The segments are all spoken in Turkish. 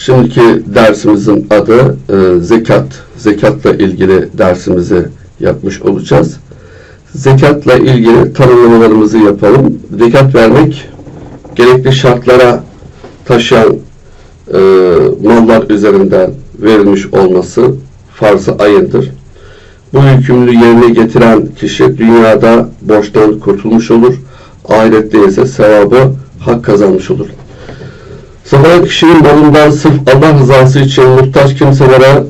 Şimdiki dersimizin adı e, zekat. Zekatla ilgili dersimizi yapmış olacağız. Zekatla ilgili tanımlamalarımızı yapalım. Zekat vermek gerekli şartlara taşıyan e, mallar üzerinden verilmiş olması farz-ı ayındır. Bu yükümlülüğü yerine getiren kişi dünyada borçtan kurtulmuş olur. Ahirette ise sevabı hak kazanmış olur. Sonra kişinin malından sırf Allah rızası için muhtaç kimselere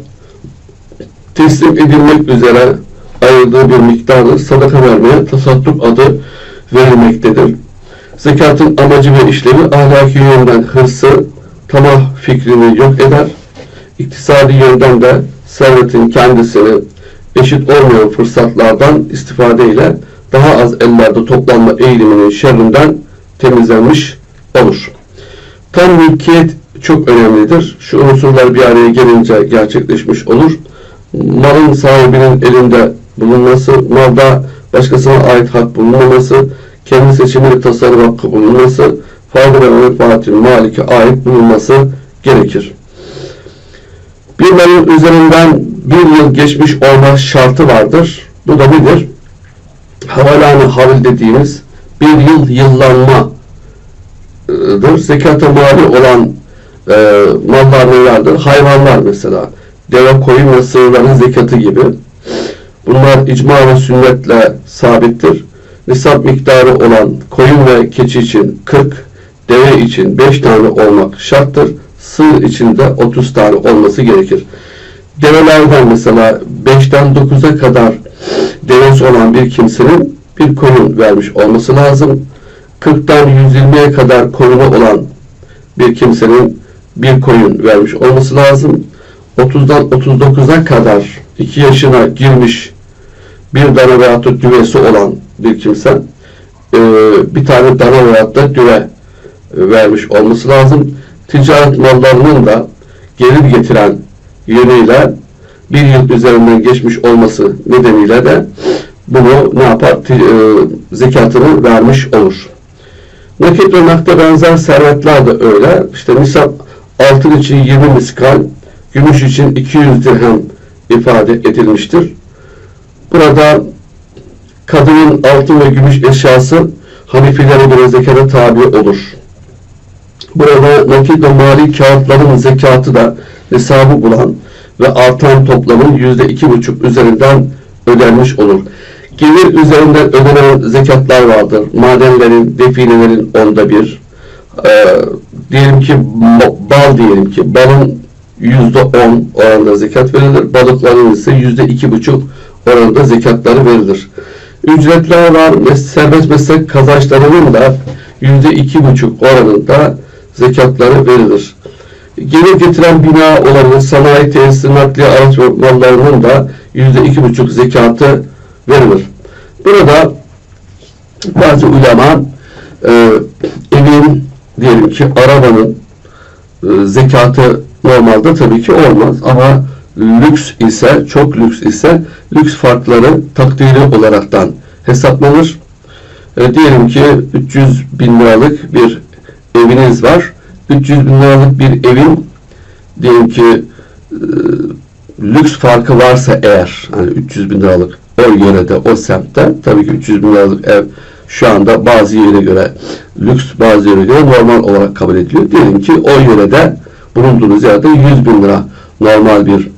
teslim edilmek üzere ayırdığı bir miktarı sadaka vermeye tasadduk adı verilmektedir. Zekatın amacı ve işlevi ahlaki yönden hırsı, tamah fikrini yok eder. İktisadi yönden de servetin kendisini eşit olmayan fırsatlardan istifadeyle daha az ellerde toplanma eğiliminin şerrinden temizlenmiş olur. Tam mülkiyet çok önemlidir. Şu unsurlar bir araya gelince gerçekleşmiş olur. Malın sahibinin elinde bulunması, malda başkasına ait hak bulunmaması, kendi seçimiyle tasarruf hakkı bulunması, fayda ve menfaatin malike ait bulunması gerekir. Bir malın üzerinden bir yıl geçmiş olma şartı vardır. Bu da nedir? Havalanı havil dediğimiz bir yıl yıllanma dır. Zekata mali olan e, mallar nelerdir? Hayvanlar mesela. Deve, koyun ve sığırların zekatı gibi. Bunlar icma ve sünnetle sabittir. Nisap miktarı olan koyun ve keçi için 40, deve için 5 tane olmak şarttır. Sığır için de 30 tane olması gerekir. Develerden mesela 5'ten 9'a kadar devesi olan bir kimsenin bir koyun vermiş olması lazım. 40'tan 120'ye kadar koyunu olan bir kimsenin bir koyun vermiş olması lazım. 30'dan 39'a kadar 2 yaşına girmiş bir dana veyahut da düvesi olan bir kimse e, bir tane dana veyahut da düve e, vermiş olması lazım. Ticaret mallarının da gelir getiren yönüyle bir yıl üzerinden geçmiş olması nedeniyle de bunu ne yapar? E, zekatını vermiş olur. Nakit ve nakde benzer servetler de öyle. İşte nisap altın için 20 miskal, gümüş için 200 dirhem ifade edilmiştir. Burada kadının altın ve gümüş eşyası Hanefilere göre zekata tabi olur. Burada nakit ve mali kağıtların zekatı da hesabı bulan ve artan toplamın yüzde iki buçuk üzerinden ödenmiş olur. Gelir üzerinden ödenen zekatlar vardır. Madenlerin, definelerin onda bir. Ee, diyelim ki ba- bal diyelim ki balın yüzde on oranında zekat verilir. Balıkların ise yüzde iki buçuk oranında zekatları verilir. Ücretler var. Serbest meslek kazançlarının da yüzde iki buçuk oranında zekatları verilir. Gelir getiren bina olabilir, sanayi tesisi, nakliye araç mallarının da yüzde iki buçuk zekatı verilir. Burada bazı ulema e, evin diyelim ki arabanın e, zekatı normalde tabii ki olmaz ama lüks ise çok lüks ise lüks farkları takdiri olaraktan hesaplanır. E, diyelim ki 300 bin liralık bir eviniz var. 300 bin liralık bir evin diyelim ki e, lüks farkı varsa eğer hani 300 bin liralık o yörede o semtte tabii ki 300 bin liralık ev şu anda bazı yere göre lüks bazı yere göre normal olarak kabul ediliyor. Diyelim ki o yörede bulunduğunuz yerde 100 bin lira normal bir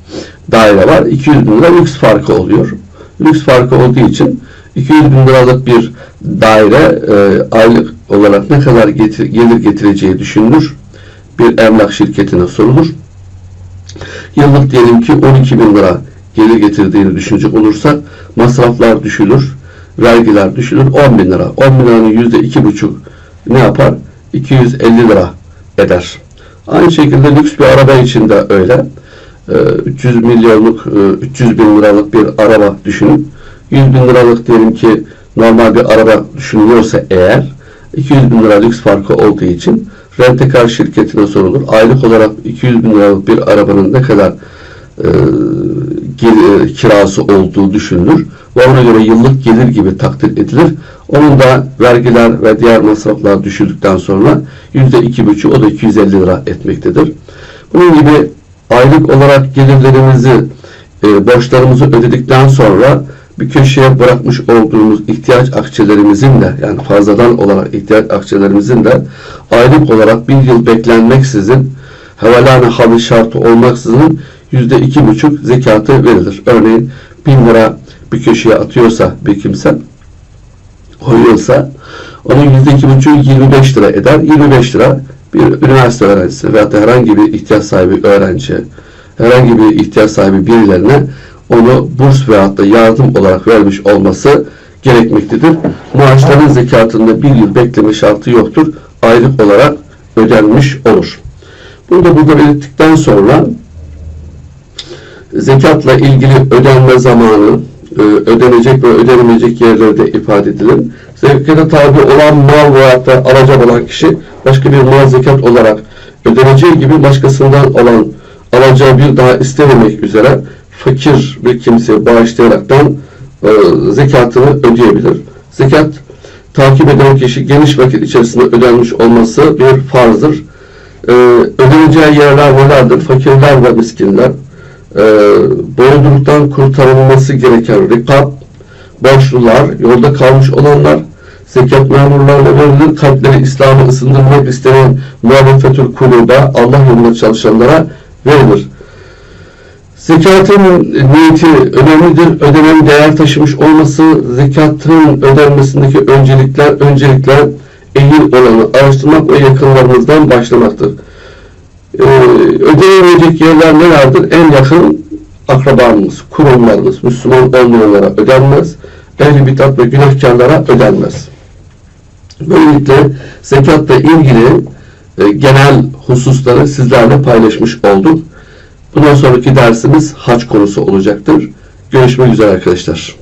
daire var. 200 bin lira lüks farkı oluyor. Lüks farkı olduğu için 200 bin liralık bir daire e, aylık olarak ne kadar getir, gelir getireceği düşünülür. Bir emlak şirketine sorulur. Yıllık diyelim ki 12 bin lira gelir getirdiğini düşünecek olursak masraflar düşülür, vergiler düşülür 10 bin lira. 10 bin liranın yüzde iki buçuk ne yapar? 250 lira eder. Aynı şekilde lüks bir araba için de öyle. Ee, 300 milyonluk, e, 300 bin liralık bir araba düşünün. 100 bin liralık diyelim ki normal bir araba düşünülüyorsa eğer 200 bin lira lüks farkı olduğu için rentekar şirketine sorulur. Aylık olarak 200 bin liralık bir arabanın ne kadar e, gel- kirası olduğu düşünülür ve ona göre yıllık gelir gibi takdir edilir. Onun da vergiler ve diğer masraflar düşürdükten sonra yüzde iki buçuk o da 250 lira etmektedir. Bunun gibi aylık olarak gelirlerimizi, e, borçlarımızı ödedikten sonra bir köşeye bırakmış olduğumuz ihtiyaç akçelerimizin de yani fazladan olarak ihtiyaç akçelerimizin de aylık olarak bir yıl beklenmeksizin hevalane halı şartı olmaksızın yüzde iki buçuk zekatı verilir. Örneğin bin lira bir köşeye atıyorsa bir kimse koyuyorsa onun yüzde iki buçuğu 25 lira eder. 25 lira bir üniversite öğrencisi veyahut da herhangi bir ihtiyaç sahibi öğrenci, herhangi bir ihtiyaç sahibi birilerine onu burs veyahut da yardım olarak vermiş olması gerekmektedir. Maaşların zekatında bir yıl bekleme şartı yoktur. Aylık olarak ödenmiş olur. Bunu da burada belirttikten sonra zekatla ilgili ödenme zamanı, e, ödenecek ve ödenemeyecek yerlerde ifade edilir. Zekata tabi olan mal veya da alacak olan kişi başka bir mal zekat olarak ödeneceği gibi başkasından olan alacağı bir daha istememek üzere fakir bir kimseye bağışlayaraktan e, zekatını ödeyebilir. Zekat takip eden kişi geniş vakit içerisinde ödenmiş olması bir farzdır. E, ödeneceği yerler nelerdir? Fakirler ve miskinler, e, boğduruktan kurtarılması gereken rikab, borçlular, yolda kalmış olanlar, zekat memurlarına verilir, kalpleri İslam'a ısındırmak istenen muhalefetül kulübe, Allah yolunda çalışanlara verilir. Zekatın niyeti önemlidir. Ödemenin değer taşımış olması, zekatın ödenmesindeki öncelikler, öncelikler ehil olanı araştırmak ve yakınlarımızdan başlamaktır. Ödeyemeyecek yerler nelerdir? En yakın akrabamız, kurumlarımız, Müslüman olmayanlara ödenmez. Ehli bitat ve günahkarlara ödenmez. Böylelikle zekatla ilgili e, genel hususları sizlerle paylaşmış olduk. Bundan sonraki dersimiz hac konusu olacaktır. Görüşmek üzere arkadaşlar.